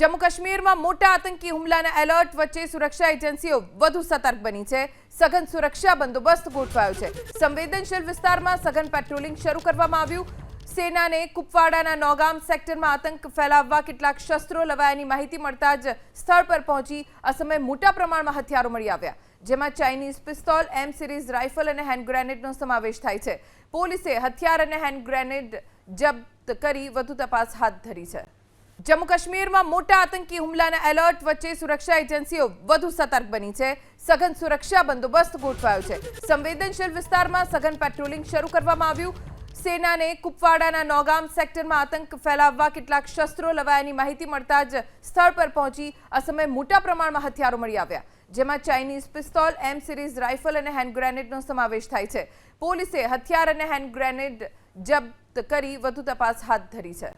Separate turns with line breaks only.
જમ્મુ કાશ્મીરમાં મોટા આતંકી હુમલાના એલર્ટ વચ્ચે સુરક્ષા એજન્સીઓ વધુ સતર્ક બની છે. સઘન સુરક્ષા બંદોબસ્ત ગોઠવાયો છે. સંવેદનશીલ વિસ્તારમાં સઘન પેટ્રોલિંગ શરૂ કરવામાં આવ્યું. સેનાને કુપવાડાના નોગામ સેક્ટરમાં આતંક ફેલાવવા કેટલાક શસ્ત્રો લવાયાની માહિતી મળતા જ સ્થળ પર પહોંચી આ સમયે મોટા પ્રમાણમાં હથિયારો મળી આવ્યા. જેમાં Chinese pistol, M series rifle અને હેન્ડ ગ્રેનેડનો સમાવેશ થાય છે. પોલીસે હથિયાર અને હેન્ડ ગ્રેનેડ જપ્ત કરી વધુ તપાસ હાથ ધરી છે. જમ્મુ કાશ્મીરમાં મોટા આતંકી હુમલાના એલર્ટ વચ્ચે સુરક્ષા એજન્સીઓ વધુ સતર્ક બની છે. સઘન સુરક્ષા બંદોબસ્ત ગોઠવાયો છે. સંવેદનશીલ વિસ્તારમાં સઘન પેટ્રોલિંગ શરૂ કરવામાં આવ્યું. સેનાને કુપવાડાના નોગામ સેક્ટરમાં આતંક ફેલાવવા કેટલાક શસ્ત્રો લવાયાની માહિતી મળતા જ સ્થળ પર પહોંચી આ સમયે મોટા પ્રમાણમાં હથિયારો મળી આવ્યા. જેમાં Chinese pistol, M series rifle અને હેન્ડ ગ્રેનેડનો સમાવેશ થાય છે. પોલીસે હથિયાર અને હેન્ડ ગ્રેનેડ જપ્ત કરી વધુ તપાસ હાથ ધરી છે.